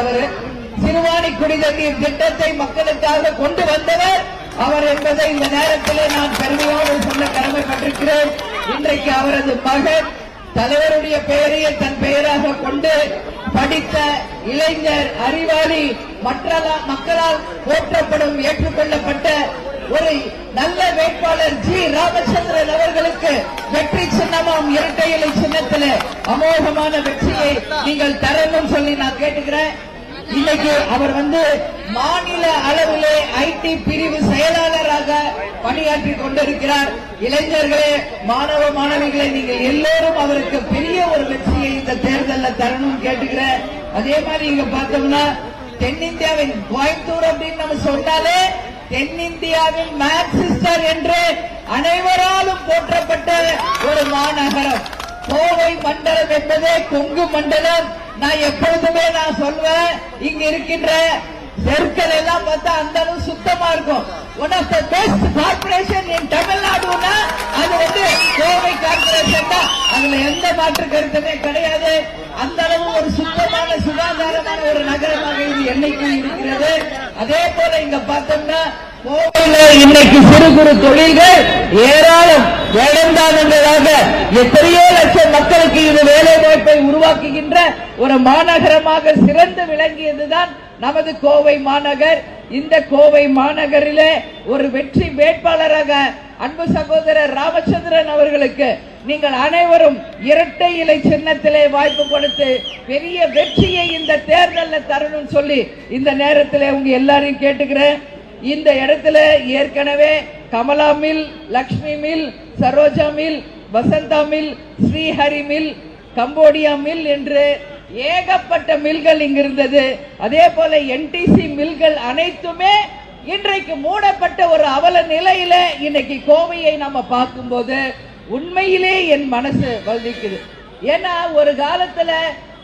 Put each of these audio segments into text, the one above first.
அவர் சிறுவாணி குடிதண்ணீர் திட்டத்தை மக்களுக்காக கொண்டு வந்தவர் அவர் என்பதை இந்த நேரத்திலே நான் பெருமையோடு சொல்ல கடமைப்பட்டிருக்கிறேன் இன்றைக்கு அவரது மகன் தலைவருடைய பெயரையே தன் பெயராக கொண்டு படித்த இளைஞர் அறிவாளி மற்ற மக்களால் போற்றப்படும் ஏற்றுக்கொள்ளப்பட்ட ஒரு நல்ல வேட்பாளர் ஜி ராமச்சந்திரன் அவர்களுக்கு வெற்றி சின்னமாம் இரட்டை இலை சின்னத்தில் அமோகமான வெற்றியை நீங்கள் தரணும் சொல்லி நான் கேட்டுக்கிறேன். இன்னைக்கு அவர் வந்து மாநில அளவிலே ஐடி பிரிவு செயலாளராக பணியாற்றி கொண்டிருக்கிறார். இளைஞர்களே மாணவ மாணவிகளை நீங்கள் எல்லோரும் அவருக்கு பெரிய ஒரு வெற்றியை இந்த தேர்தலில் தரணும் கேட்டுக்கிறேன். அதே மாதிரி இங்க பார்த்தோம்னா தென்னிந்தியாவின் கோயம்புத்தூர் அப்படின்னு நம்ம சொன்னாலே தென்னிந்தியாவின் மேக்சிஸ்டர் என்று அனைவராலும் போற்றப்பட்ட ஒரு மாநகரம். கோவை மண்டலம் என்பதே கொங்கு மண்டலம். நான் எப்பொழுதுமே நான் சொல்வேன் இங்க இருக்கின்ற தெருக்கள் எல்லாம் பார்த்தா அந்த அளவு சுத்தமா இருக்கும். One of the best corporation in தமிழ்நாடுனா அது வந்து கோவை கார்பரேஷன் தான். அதுல எந்த மாற்று கருத்துமே கிடையாது. அந்த அளவு ஒரு சுத்தமான சுகாதாரமான ஒரு நகரமாக இது என்னைக்கு இருக்கிறது. அதே போல இங்க பார்த்தோம்னா இன்னைக்கு சிறு குறு தொழில்கள் ஏராளம் வேடந்தானங்களாக எத்தனையோ லட்சம் மக்களுக்கு இது வேலை வாய்ப்பை உருவாக்குகின்ற ஒரு மாநகரமாக சிறந்து விளங்கியதுதான் நமது கோவை மாநகர். இந்த கோவை மாநகரிலே ஒரு வெற்றி வேட்பாளராக அன்பு சகோதரர் ராமச்சந்திரன் அவர்களுக்கு நீங்கள் அனைவரும் இரட்டை இலை சின்னத்திலே வாய்ப்பு கொடுத்து பெரிய வெற்றியை இந்த தேர்தலில் தரணும் சொல்லி இந்த நேரத்தில் உங்க எல்லாரையும் கேட்டுக்கிறேன். இந்த இடத்துல ஏற்கனவே Kamala mill Lakshmi mill Saroja mill Vasantha mill Srihari mill Cambodia mill என்று ஏகப்பட்ட மில்கள் இங்க இருந்தது அதே போல என்டிசி மில்கள் அனைத்துமே இன்றைக்கு மூடப்பட்ட ஒரு அவல நிலையில இன்னைக்கு கோவையை நம்ம பார்க்கும்போது உண்மையிலே என் மனசு வலிக்குது ஏன்னா ஒரு காலத்துல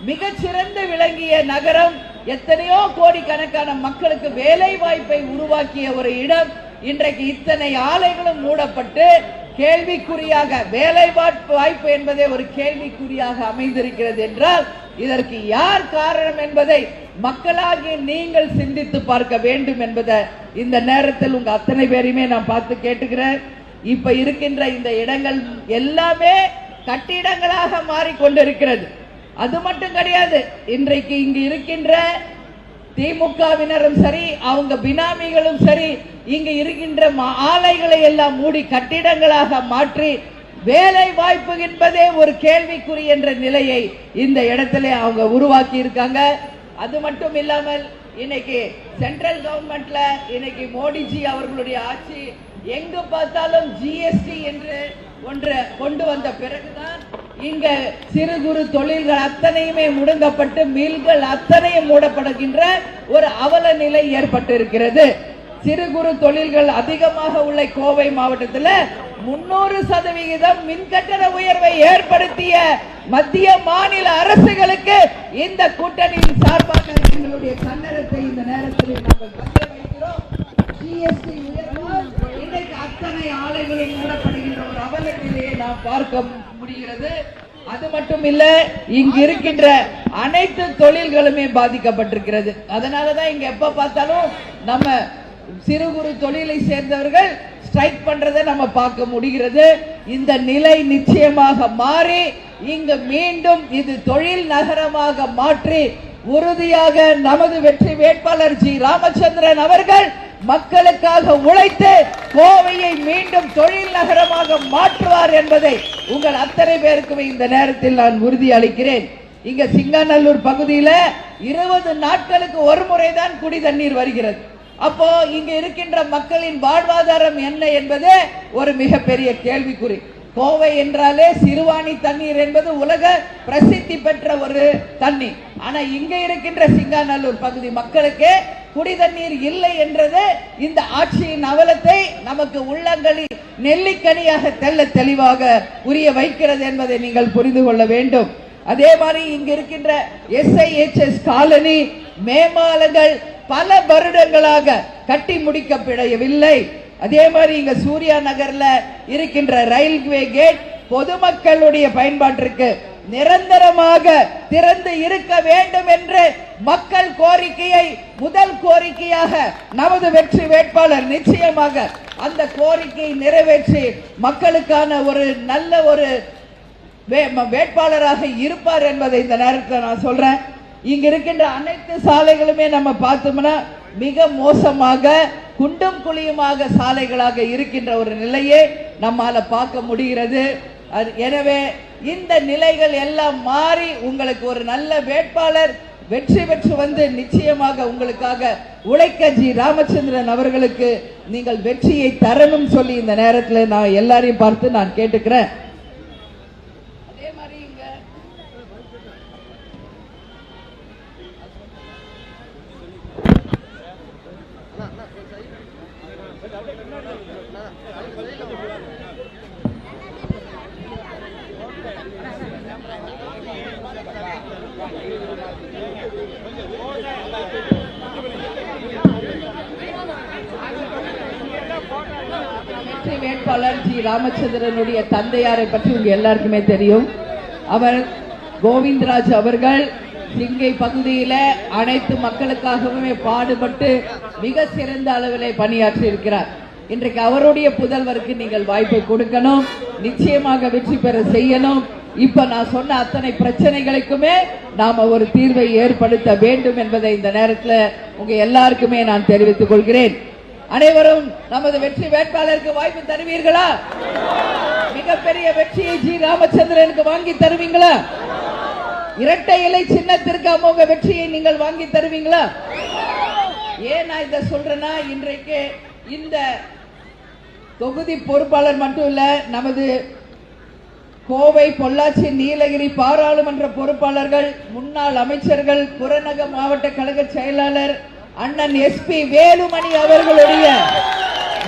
மிகச்சிறந்து விளங்கிய நகரம் எத்தனையோ கோடிக்கணக்கான மக்களுக்கு வேலை வாய்ப்பை உருவாக்கிய ஒரு இடம் இன்றைக்கு இத்தனை ஆலைகளும் மூடப்பட்டு கேள்விக்குறியாக வேலை வாய்ப்பு என்பதே ஒரு கேள்விக்குறியாக அமைந்திருக்கிறது என்றால் இதற்கு யார் காரணம் என்பதை மக்களாகிய நீங்கள் சிந்தித்து பார்க்க வேண்டும் என்பதை இந்த நேரத்தில் உங்க அத்தனை பேரையுமே நான் பார்த்து கேட்டுக்கிறேன். இப்ப இருக்கின்ற இந்த இடங்கள் எல்லாமே கட்டிடங்களாக மாறிக்கொண்டிருக்கிறது. அது மட்டும் கிடையாது. இன்றைக்கு இங்கு இருக்கின்ற திமுகவினரும் சரி அவங்க பினாமிகளும் சரி இங்கு இருக்கின்ற மா- ஆலைகளை எல்லாம் மூடி கட்டிடங்களாக மாற்றி வேலை வாய்ப்பு என்பதே ஒரு கேள்விக்குறி என்ற நிலையை இந்த இடத்துல அவங்க உருவாக்கி இருக்காங்க அது மட்டும் இல்லாமல் இன்னைக்கு சென்ட்ரல் கவர்மெண்ட்ல இன்னைக்கு மோடிஜி அவர்களுடைய ஆட்சி எங்கு பார்த்தாலும் ஜிஎஸ்டி என்று ஒன்று கொண்டு வந்த பிறகுதான் இங்க சிறு குறு தொழில்கள் அத்தனையுமே முடங்கப்பட்டு மில்கள் அத்தனையும் மூடப்படுகின்ற ஒரு அவல நிலை ஏற்பட்டிருக்கிறது. சிறு குறு தொழில்கள் அதிகமாக உள்ள கோவை மாவட்டத்தில் முன்னூறு சதவிகிதம் மின்கட்டண உயர்வை ஏற்படுத்திய மத்திய மாநில அரசுகளுக்கு இந்த கூட்டணியின் சார்பாக எங்களுடைய கன்னடத்தை இந்த நேரத்தில் நாங்கள் பதிய வைக்கிறோம் ஜிஎஸ்டி இன்றைக்கு அத்தனை ஆலைகளும் மூடப்படுகின்ற ஒரு அவல நிலையை நாம் பார்க்க முடிகிறது. அது மட்டும் இல்ல இங்க இருக்கின்ற அனைத்து தொழில்களுமே பாதிக்கப்பட்டிருக்கிறது. அதனாலதான் இங்க எப்ப பார்த்தாலும் நம்ம சிறு குறு தொழிலை சேர்ந்தவர்கள் ஸ்ட்ரைக் பண்றதை நம்ம பார்க்க முடிகிறது. இந்த நிலை நிச்சயமாக மாறி இங்கு மீண்டும் இது தொழில் நகரமாக மாற்றி உறுதியாக நமது வெற்றி வேட்பாளர் ஜி. ராமச்சந்திரன் அவர்கள் மக்களுக்காக உழைத்து கோவையை மீண்டும் தொழில் நகரமாக மாற்றுவார் என்பதை உங்கள் அத்தனை பேருக்குமே இந்த நேரத்தில் நான் உறுதி அளிக்கிறேன். இங்க சிங்காநல்லூர் பகுதியில் இருபது நாட்களுக்கு ஒரு முறைதான் குடி தண்ணீர் வருகிறது. அப்போ இங்க இருக்கின்ற மக்களின் வாழ்வாதாரம் என்ன என்பது ஒரு மிகப்பெரிய கேள்விக்குறி. கோவை என்றாலே சிறுவாணி தண்ணீர் என்பது உலக பிரசித்தி பெற்ற ஒரு தண்ணீர். ஆனா இங்க இருக்கின்ற சிங்காநல்லூர் பகுதி மக்களுக்கு குடி தண்ணீர் இல்லை என்றது இந்த ஆட்சியின் அவலத்தை நமக்கு உள்ளங்களில் நெல்லிக்கனியாக தெள்ள தெளிவாக உரிய வைக்கிறது என்பதை நீங்கள் புரிந்து கொள்ள வேண்டும். அதே மாதிரி இங்க இருக்கின்ற எஸ்ஐஎச்எஸ் காலனி மேம்பாலங்கள் பல வருடங்களாக கட்டி முடிக்கப்படவில்லை அதே மாதிரி இங்க சூர்யா நகர்ல இருக்கின்ற ரயில்வே கேட் பொதுமக்களுடைய பயன்பாட்டிற்கு நிரந்தரமாக திறந்து இருக்க வேண்டும் என்று மக்கள் கோரிக்கையை முதல் கோரிக்கையாக நமது வெற்றி வேட்பாளர் நிச்சயமாக அந்த கோரிக்கையை நிறைவேற்றி மக்களுக்கான ஒரு நல்ல ஒரு வே- ம- வேட்பாளராக இருப்பார் என்பதை இந்த நேரத்தில் நான் சொல்றேன். இங்க இருக்கின்ற அனைத்து சாலைகளுமே நம்ம பார்த்தோம்னா மிக மோசமாக குண்டும் குழியுமாக சாலைகளாக இருக்கின்ற ஒரு நிலையை நம்மால பார்க்க முடிகிறது. அது- எனவே இந்த நிலைகள் எல்லாம் மாறி உங்களுக்கு ஒரு நல்ல வேட்பாளர் வெற்றி பெற்று வந்து நிச்சயமாக உங்களுக்காக உழைக்க ஜி. ராமச்சந்திரன் அவர்களுக்கு நீங்கள் வெற்றியை தரணும் சொல்லி இந்த நேரத்தில் நான் எல்லாரையும் பார்த்து நான் கேட்டுக்கிறேன் அதே மாதிரி இங்க வெற்றி ஜி ராமச்சந்திரனுடைய தந்தையாரை பற்றி உங்க எல்லாருக்குமே தெரியும். அவர் கோவிந்தராஜ் அவர்கள் சிங்கை பகுதியில அனைத்து மக்களுக்காகவுமே பாடுபட்டு மிக சிறந்த அளவிலே பணியாற்றி இருக்கிறார் இன்றைக்கு அவருடைய புதல்வருக்கு நீங்கள் வாய்ப்பை கொடுக்கணும். நிச்சயமாக வெற்றி பெற செய்யணும். இப்ப நான் சொன்ன அத்தனை பிரச்சனைகளுக்குமே நாம ஒரு தீர்வை ஏற்படுத்த வேண்டும் என்பதை இந்த நேரத்தில் உங்க எல்லாருக்குமே நான் தெரிவித்துக் கொள்கிறேன். அனைவரும் நமது வெற்றி வேட்பாளருக்கு வாய்ப்பு தருவீர்களா? மிகப்பெரிய வெற்றியை ஜி ராமச்சந்திரனுக்கு வாங்கி தருவீங்களா? இரட்டை இலை சின்னத்திற்கு அமோக வெற்றியை நீங்கள் வாங்கி தருவீங்களா? ஏன் நான் இதை சொல்றேன்னா இன்றைக்கு இந்த தொகுதி பொறுப்பாளர் மட்டும் இல்ல நமது கோவை பொள்ளாச்சி நீலகிரி பாராளுமன்ற பொறுப்பாளர்கள் முன்னாள் அமைச்சர்கள் புறநக மாவட்ட கழக செயலாளர் அண்ணன் எஸ்பி வேலுமணி அவர்களுடைய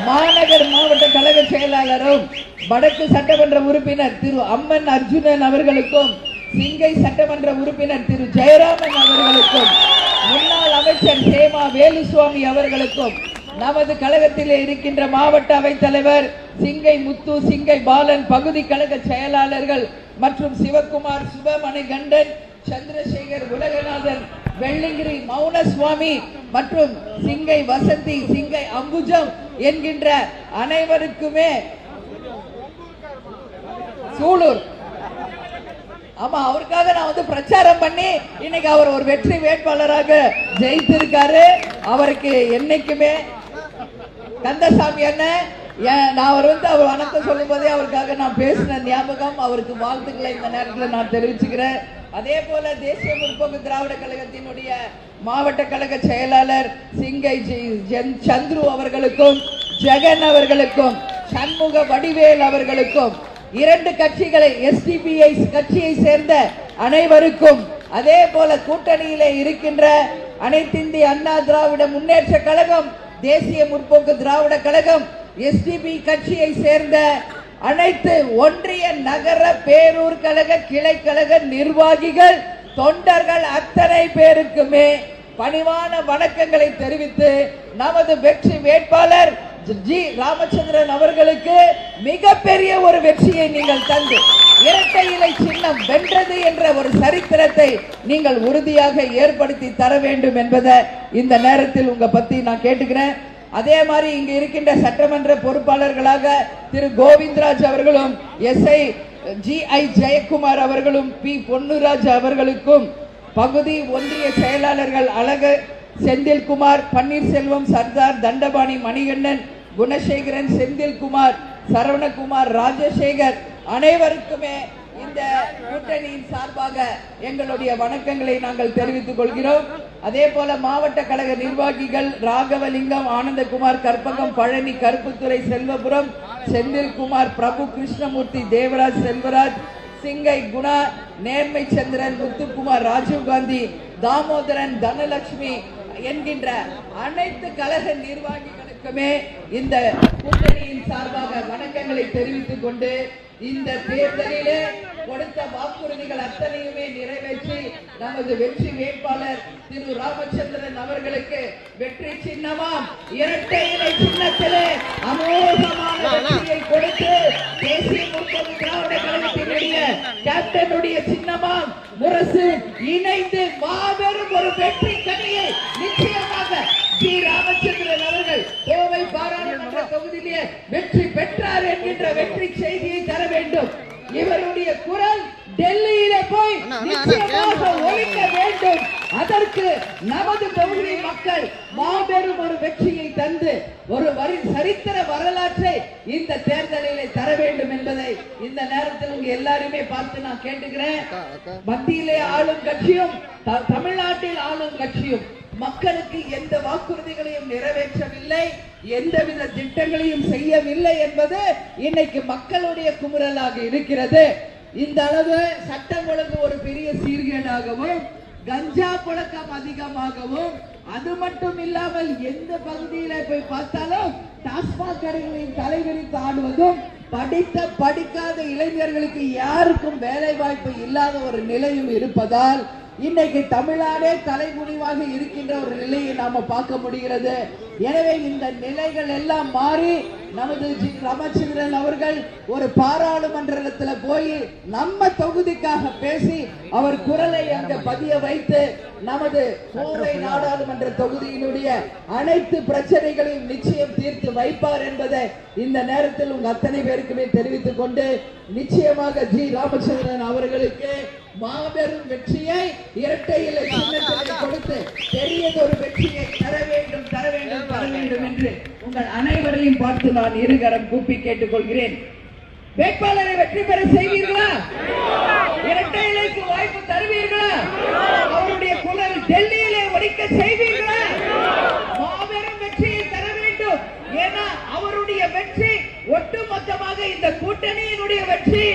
மாநகர் மாவட்ட கழக செயலாளரும் வடக்கு சட்டமன்ற உறுப்பினர் திரு அம்மன் அர்ஜுனன் அவர்களுக்கும் சிங்கை சட்டமன்ற உறுப்பினர் திரு ஜெயராமன் அவர்களுக்கும் முன்னாள் அமைச்சர் சேமா வேலுசுவாமி அவர்களுக்கும் நமது கழகத்திலே இருக்கின்ற மாவட்ட அவைத்தலைவர் சிங்கை முத்து சிங்கை பாலன் பகுதி கழக செயலாளர்கள் மற்றும் சிவகுமார் சுபமணி கண்டன் சந்திரசேகர் உலகநாதன் வெள்ளிங்கிரி மௌனசுவாமி மற்றும் சிங்கை வசந்தி சிங்கை அம்புஜம் என்கின்ற அனைவருக்குமே சூலூர். ஆமா அவருக்காக நான் வந்து பிரச்சாரம் பண்ணி இன்னைக்கு அவர் ஒரு வெற்றி வேட்பாளராக ஜெயித்திருக்காரு. அவருக்கு என்னைக்குமே கந்தசாமி அண்ணன் ஏன் நான் அவர் வந்து அவர் வணக்கம் சொல்லும் போதே அவருக்காக நான் பேசின ஞாபகம் அவருக்கு வாழ்த்துக்களை இந்த நேரத்தில் நான் தெரிவிச்சுக்கிறேன். அதே போல தேசிய முற்போக்கு திராவிட கழகத்தினுடைய மாவட்ட கழக செயலாளர் சிங்கை ஜென்- சந்துரு அவர்களுக்கும் ஜெகன் அவர்களுக்கும் சண்முக வடிவேல் அவர்களுக்கும் இரண்டு கட்சிகளை எஸ்டிபிஐ கட்சியை சேர்ந்த அனைவருக்கும் அதே போல கூட்டணியிலே இருக்கின்ற அனைத்திந்திய அண்ணா திராவிட முன்னேற்ற கழகம் தேசிய முற்போக்கு திராவிட கழகம் எஸ்டிபி கட்சியை சேர்ந்த அனைத்து ஒன்றிய நகர பேரூர் கழக கிளை கழக நிர்வாகிகள் தொண்டர்கள் அத்தனை பேருக்குமே பணிவான வணக்கங்களை தெரிவித்து நமது வெற்றி வேட்பாளர் ஜி ராமச்சந்திரன் அவர்களுக்கு மிகப்பெரிய ஒரு வெற்றியை நீங்கள் தந்து இரட்டை இலை சின்னம் வென்றது என்ற ஒரு சரித்திரத்தை நீங்கள் உறுதியாக ஏற்படுத்தி தர வேண்டும் என்பதை இந்த நேரத்தில் உங்க பத்தி நான் கேட்டுக்கிறேன். அதே மாதிரி இங்கு இருக்கின்ற சட்டமன்ற பொறுப்பாளர்களாக திரு கோவிந்தராஜ் அவர்களும் எஸ்ஐ ஜி ஐ ஜெயக்குமார் அவர்களும் பி பொன்னுராஜ் அவர்களுக்கும் பகுதி ஒன்றிய செயலாளர்கள் அழகு செந்தில்குமார் பன்னீர்செல்வம் சர்தார் தண்டபாணி மணிகண்டன் குணசேகரன் செந்தில்குமார் சரவணகுமார் ராஜசேகர் அனைவருக்குமே இந்த கூட்டணியின் சார்பாக எங்களுடைய வணக்கங்களை நாங்கள் தெரிவித்துக் கொள்கிறோம். அதே போல மாவட்ட கழக நிர்வாகிகள் ராகவலிங்கம் ஆனந்தகுமார் கற்பகம் பழனி கருப்புத்துறை செல்வபுரம் செந்தில்குமார் பிரபு கிருஷ்ணமூர்த்தி தேவராஜ் செல்வராஜ் சிங்கை குணா நேர்மை சந்திரன் முத்துக்குமார் ராஜீவ்காந்தி தாமோதரன் தனலட்சுமி என்கின்ற அனைத்து கழக நிர்வாகிகளுக்குமே இந்த கூட்டணியின் சார்பாக வணக்கங்களை தெரிவித்துக் கொண்டு இந்த தேர்தலிலே கொடுத்த வாக்குறுதிகள் அத்தனையுமே நிறைவேற்றி நமது வெற்றி வேட்பாளர் திரு ராமச்சந்திரன் அவர்களுக்கு வெற்றி சின்னமாம். இரட்டை இலை சின்னத்திலே அமோகமான வெற்றியை கொடுத்து தேசிய முற்போக்கு திராவிட கழகத்தினுடைய கேப்டனுடைய சின்னமாம். முரசு இணைந்து மாபெரும் ஒரு வெற்றி கனியை நிச்சயமாக ஜி ராமச்சந்திரன் அவர்கள் கோவை பாராளுமன்ற தொகுதியிலே வெற்றி பெற்றார் என்கின்ற வெற்றி இவருடைய குரல் டெல்லியிலே போய் நிச்சயமாக ஒழிக்க வேண்டும். அதற்கு நமது தொகுதி மக்கள் மாபெரும் ஒரு வெற்றியை தந்து ஒரு வரி சரித்திர வரலாற்றை இந்த தேர்தலிலே தர வேண்டும் என்பதை இந்த நேரத்தில் உங்க எல்லாருமே பார்த்து நான் கேட்டுக்கிறேன். மத்தியிலே ஆளும் கட்சியும் தமிழ்நாட்டில் ஆளும் கட்சியும் மக்களுக்கு எந்த வாக்குறுதிகளையும் நிறைவேற்றவில்லை எந்தவித திட்டங்களையும் செய்யவில்லை என்பது இன்னைக்கு மக்களுடைய குமுறலாக இருக்கிறது. இந்த அளவு சட்டம் ஒழுங்கு ஒரு பெரிய சீர்கேடாகவும் கஞ்சா புழக்கம் அதிகமாகவும் அது மட்டும் இல்லாமல் எந்த பகுதியில போய் பார்த்தாலும் டாஸ்மாக் கடைகளின் தலைவிரித்து ஆடுவதும் படித்த படிக்காத இளைஞர்களுக்கு யாருக்கும் வேலை வாய்ப்பு இல்லாத ஒரு நிலையும் இருப்பதால் இன்னைக்கு தமிழ்நாடே தலைமுடிவாக இருக்கின்ற ஒரு நிலையை நாம பார்க்க முடிகிறது. எனவே இந்த நிலைகள் எல்லாம் மாறி நமது ஜி ராமச்சந்திரன் அவர்கள் ஒரு பாராளுமன்றத்துல போய் நம்ம தொகுதிக்காக பேசி அவர் குரலை அங்க பதிய வைத்து நமது கோவை நாடாளுமன்ற தொகுதியினுடைய அனைத்து பிரச்சனைகளையும் நிச்சயம் தீர்த்து வைப்பார் என்பதை இந்த நேரத்தில் உங்க அத்தனை பேருக்குமே தெரிவித்துக் கொண்டு நிச்சயமாக ஜி ராமச்சந்திரன் அவர்களுக்கு மாபெரும் வெற்றியை இரட்டை இலை கொடுத்து பெரியதொரு வெற்றியை தர வேண்டும் தர வேண்டும் தர வேண்டும் என்று உங்கள் அனைவரையும் பார்த்து நான் இருகரம் கூப்பி கேட்டுக்கொள்கிறேன். வேட்பாளரை வெற்றி பெற செய்வீர்களா? இரட்டை இலைக்கு வாய்ப்பு தருவீர்களா? அவருடைய குரல் டெல்லியிலே ஒலிக்க செய்வீர்களா? மாபெரும் வெற்றியை தர வேண்டும். ஏன்னா அவருடைய வெற்றி ஒட்டுமொத்தமாக இந்த கூட்டணியினுடைய வெற்றி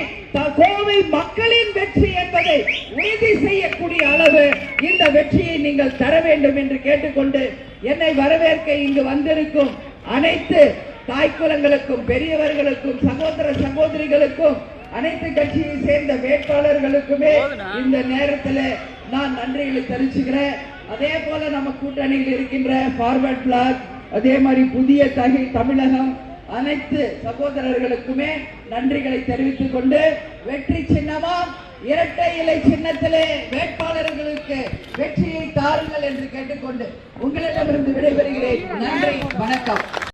கோவை மக்களின் வெற்றி என்பதை உறுதி செய்யக்கூடிய அளவு இந்த வெற்றியை நீங்கள் தர வேண்டும் என்று கேட்டுக்கொண்டு என்னை வரவேற்க இங்கு வந்திருக்கும் அனைத்து தாய்க்குலங்களுக்கும் பெரியவர்களுக்கும் சகோதர சகோதரிகளுக்கும் அனைத்து கட்சியை சேர்ந்த வேட்பாளர்களுக்குமே இந்த நேரத்தில் நான் நன்றிகளை தெரிவிச்சுக்கிறேன். அதே போல நம்ம கூட்டணியில் இருக்கின்ற ஃபார்வர்ட் பிளாக் அதே மாதிரி புதிய தகி தமிழகம் அனைத்து சகோதரர்களுக்குமே நன்றிகளை தெரிவித்துக் கொண்டு வெற்றி சின்னமா இரட்டை இலை சின்னத்திலே வேட்பாளர்களுக்கு வெற்றியை தாருங்கள் என்று கேட்டுக்கொண்டு உங்களிடமிருந்து விடைபெறுகிறேன். நன்றி வணக்கம்.